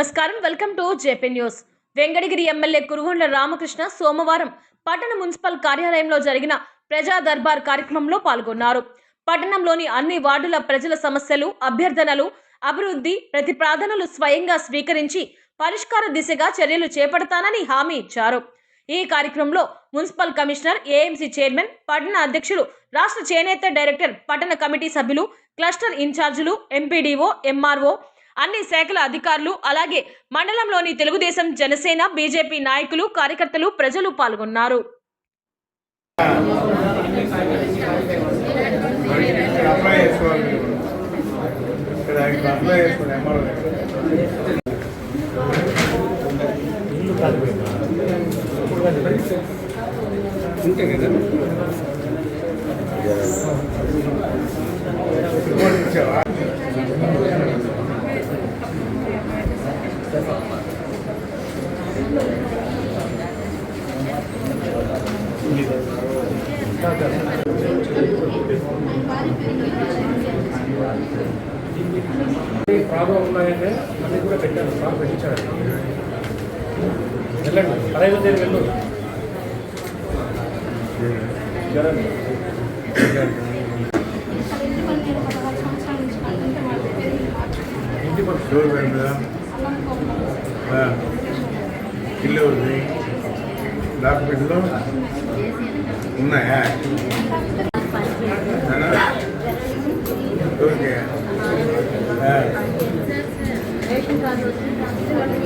నమస్కారం. Welcome to JP news. Venkatagiri MLA Kurugonda Ramakrishna సోమవారం పట్టణ మున్సిపల్ కార్యాలయంలో జరిగిన ప్రజా దర్బార్ కార్యక్రమంలో పాల్గొన్నారు. పట్టణంలోని అన్ని వార్డుల ప్రజల సమస్యలు అభ్యర్థనలు అభివృద్ధి ప్రతిపాదనలు స్వయంగా స్వీకరించి పరిష్కార దిశగా చర్యలు చేపడతానని హామీ ఇచ్చారు. ఈ కార్యక్రమంలో మున్సిపల్ కమిషనర్ ఏఎంసీ చైర్మన్ పట్టణ అధ్యక్షులు రాష్ట్ర చేనేత డైరెక్టర్ పట్టణ కమిటీ సభ్యులు క్లస్టర్ ఇన్ఛార్జీలు ఎంపీడీఓ ఎంఆర్ఓ అన్ని శాఖల అధికారులు అలాగే మండలంలోని తెలుగుదేశం జనసేన బీజేపీ నాయకులు కార్యకర్తలు ప్రజలు పాల్గొన్నారు. ఇక్కడ అప్లై ప్రాబ్లం ఉన్నాయంటే అన్నీ కూడా పెట్టాను సార్ పెట్టించాడు వెళ్ళండి పదహైదు తేదీ వెళ్ళు ఇంటి పక్క ఆ. ఇల్లు ఉంది డాక్యుమెంట్లో ఉన్నాయా? అవునా?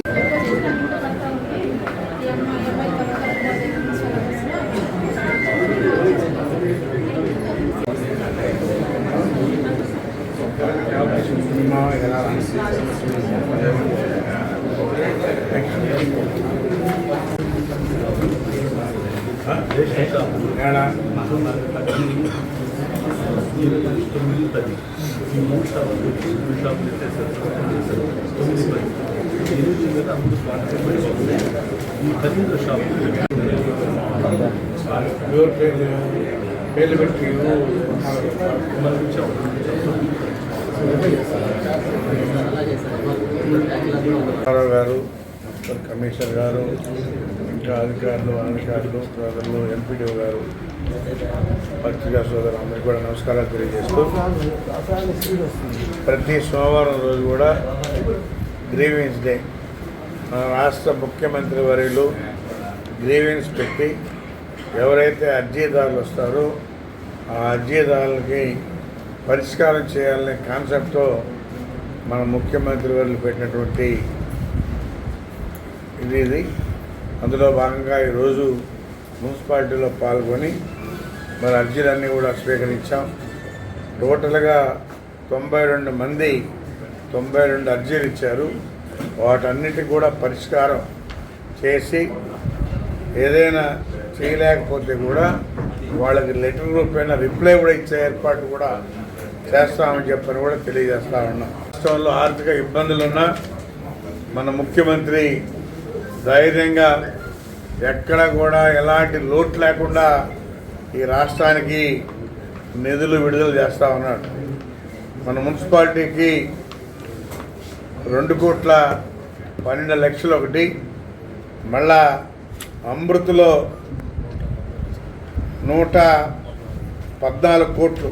ఓకే సినిమా ఎలా ఏడా తొమ్మిది పది ఈ మూడు షాపులు పెట్టి మూడు షాపులు పెట్టేసారు తొమ్మిది పది ఎనిమిది మీద అప్పుడు పార్టిసిపేట్ అవుతుంది ఈ పదిహేను షాపులు ఎవరి పేర్లు పేర్లు పెట్టి మనకి ఇచ్చాం రామారావు గారు కమిషనర్ గారు ఇంకా అధికారులు అనధికారులు ప్రజలు ఎంపీడీఓ గారు పత్రికా సోదరు అందరికీ కూడా నమస్కారాలు తెలియజేస్తూ ప్రతి సోమవారం రోజు కూడా గ్రీవెన్స్ డే. మన రాష్ట్ర ముఖ్యమంత్రి వర్యులు గ్రీవెన్స్ పెట్టి ఎవరైతే అర్జీదారులు వస్తారో ఆ అర్జీదారులకి పరిష్కారం చేయాలనే కాన్సెప్ట్తో మన ముఖ్యమంత్రి వర్యులు పెట్టినటువంటి ఇది ఇది. అందులో భాగంగా ఈరోజు మున్సిపాలిటీలో పాల్గొని మరి అర్జీలన్నీ కూడా స్వీకరించాం. టోటల్గా తొంభై రెండు మంది తొంభై రెండు అర్జీలు ఇచ్చారు. వాటన్నిటికి కూడా పరిష్కారం చేసి ఏదైనా చేయలేకపోతే కూడా వాళ్ళకి లెటర్ రూపేణ రిప్లై కూడా ఇచ్చే ఏర్పాటు కూడా చేస్తామని చెప్పని కూడా తెలియజేస్తా ఉన్నాం. రాష్ట్రంలో ఆర్థిక ఇబ్బందులున్నా మన ముఖ్యమంత్రి ధైర్యంగా ఎక్కడ కూడా ఎలాంటి లోటు లేకుండా ఈ రాష్ట్రానికి నిధులు విడుదల చేస్తూ ఉన్నాడు. మన మున్సిపాలిటీకి రెండు కోట్ల పన్నెండు లక్షలు ఒకటి మళ్ళా అమృత్లో నూట పద్నాలుగు కోట్లు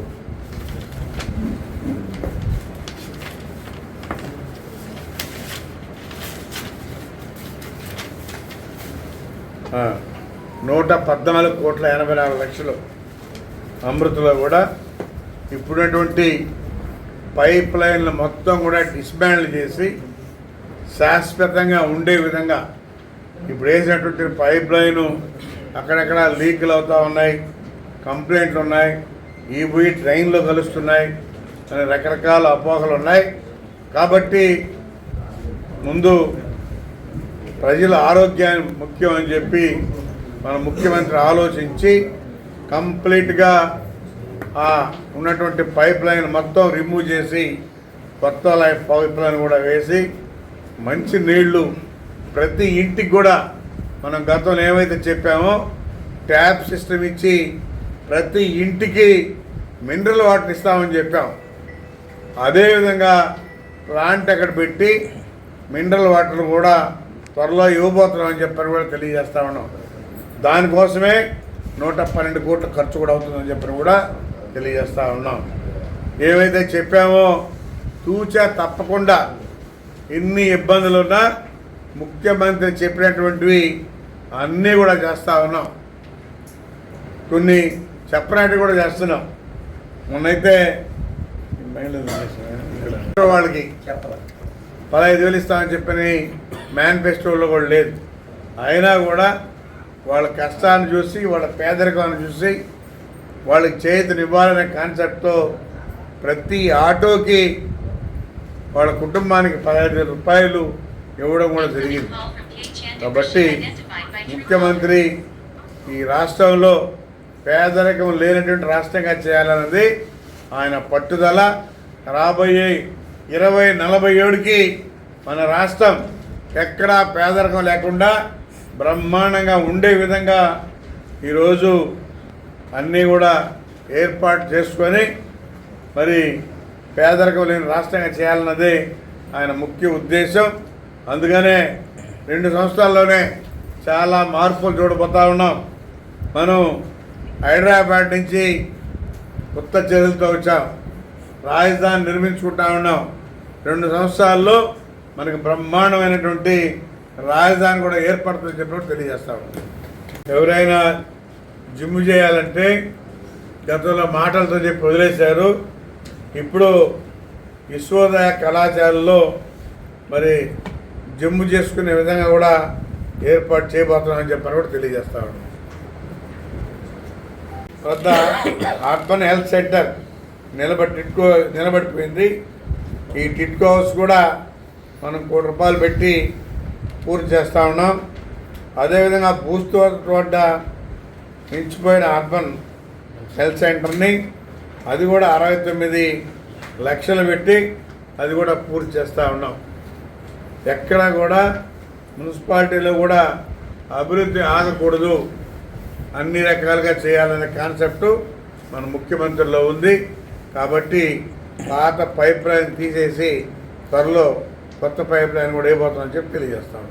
నూట పద్నాలుగు కోట్ల ఎనభై నాలుగు లక్షలు అమృతలో కూడా ఇప్పుడున్నటువంటి పైప్ లైన్లు మొత్తం కూడా డిస్బ్యాండ్ చేసి శాశ్వతంగా ఉండే విధంగా ఇప్పుడు వేసినటువంటి పైప్ లైను అక్కడక్కడ లీకులు అవుతూ ఉన్నాయి కంప్లైంట్లు ఉన్నాయి ఈ పోయి ట్రైన్లో కలుస్తున్నాయి అనే రకరకాల అపోహలు ఉన్నాయి. కాబట్టి ముందు ప్రజల ఆరోగ్యాన్ని ముఖ్యం అని చెప్పి మన ముఖ్యమంత్రి ఆలోచించి కంప్లీట్గా ఆ ఉన్నటువంటి పైప్ లైన్ మొత్తం రిమూవ్ చేసి కొత్త లైఫ్ పైప్ లైన్ కూడా వేసి మంచి నీళ్ళు ప్రతి ఇంటికి కూడా మనం గతంలో ఏమైతే చెప్పామో ట్యాప్ సిస్టమ్ ఇచ్చి ప్రతి ఇంటికి మినరల్ వాటర్ ఇస్తామని చెప్పాం. అదేవిధంగా ప్లాంట్ అక్కడ పెట్టి మినరల్ వాటర్ కూడా త్వరలో ఇవ్వబోతున్నామని చెప్పని కూడా తెలియజేస్తా ఉన్నాం. దానికోసమే నూట పన్నెండు కోట్ల ఖర్చు కూడా అవుతుందని చెప్పని కూడా తెలియజేస్తా ఉన్నాం. ఏవైతే చెప్పామో తూచా తప్పకుండా ఎన్ని ఇబ్బందులున్నా ముఖ్యమంత్రి చెప్పినటువంటివి అన్నీ కూడా చేస్తూ ఉన్నాం. కొన్ని చెప్పనట్టు కూడా చేస్తున్నాం. మొన్నైతే వాళ్ళకి పదహైదు వేలు ఇస్తామని చెప్పని మేనిఫెస్టోలో కూడా లేదు. అయినా కూడా వాళ్ళ కష్టాన్ని చూసి వాళ్ళ పేదరికాన్ని చూసి వాళ్ళకి చేతినివ్వాలనే కాన్సెప్ట్తో ప్రతి ఆటోకి వాళ్ళ కుటుంబానికి పదహైదు వేల రూపాయలు ఇవ్వడం కూడా జరిగింది. కాబట్టి ముఖ్యమంత్రి ఈ రాష్ట్రంలో పేదరికం లేనటువంటి రాష్ట్రంగా చేయాలన్నది ఆయన పట్టుదల. రాబోయే ఇరవై నలభై ఏడుకి మన రాష్ట్రం ఎక్కడా పేదరికం లేకుండా బ్రహ్మాండంగా ఉండే విధంగా ఈరోజు అన్నీ కూడా ఏర్పాటు చేసుకొని మరి పేదరికం లేని రాష్ట్రంగా చేయాలన్నదే ఆయన ముఖ్య ఉద్దేశం. అందుకనే రెండు సంవత్సరాల్లోనే చాలా మార్పులు చూడబోతా ఉన్నాం. మనం హైదరాబాద్ నుంచి కొత్త చర్యలతో వచ్చాం. రాజధాని నిర్మించుకుంటా ఉన్నాం. రెండు సంవత్సరాల్లో మనకి బ్రహ్మాండమైనటువంటి రాజధాని కూడా ఏర్పడుతుందని చెప్పినట్టు తెలియజేస్తా ఎవరైనా జిమ్ చేయాలంటే గతంలో మాటలతో చెప్పి వదిలేశారు. ఇప్పుడు విశ్వోదయ కళాశాలలో మరి జిమ్ చేసుకునే విధంగా కూడా ఏర్పాటు చేయబోతున్నామని చెప్పని కూడా తెలియజేస్తా ఉన్నాం వద్ద అర్బన్ హెల్త్ సెంటర్ నిలబడి టిట్కో నిలబడిపోయింది. ఈ టిట్కో హౌస్ కూడా మనం కోటి రూపాయలు పెట్టి పూర్తి చేస్తూ ఉన్నాం. అదేవిధంగా భూస్తోట వద్ద నిలిచిపోయిన అర్బన్ హెల్త్ సెంటర్ని అది కూడా అరవై తొమ్మిది లక్షలు పెట్టి అది కూడా పూర్తి చేస్తూ ఉన్నాం. ఎక్కడ కూడా మున్సిపాలిటీలో కూడా అభివృద్ధి ఆగకూడదు. అన్ని రకాలుగా చేయాలనే కాన్సెప్టు మన ముఖ్యమంత్రిలో ఉంది. కాబట్టి పాత పైప్ లైన్ తీసేసి త్వరలో కొత్త పైప్ లైన్ కూడా అయిపోతుందని చెప్పి తెలియజేస్తాను.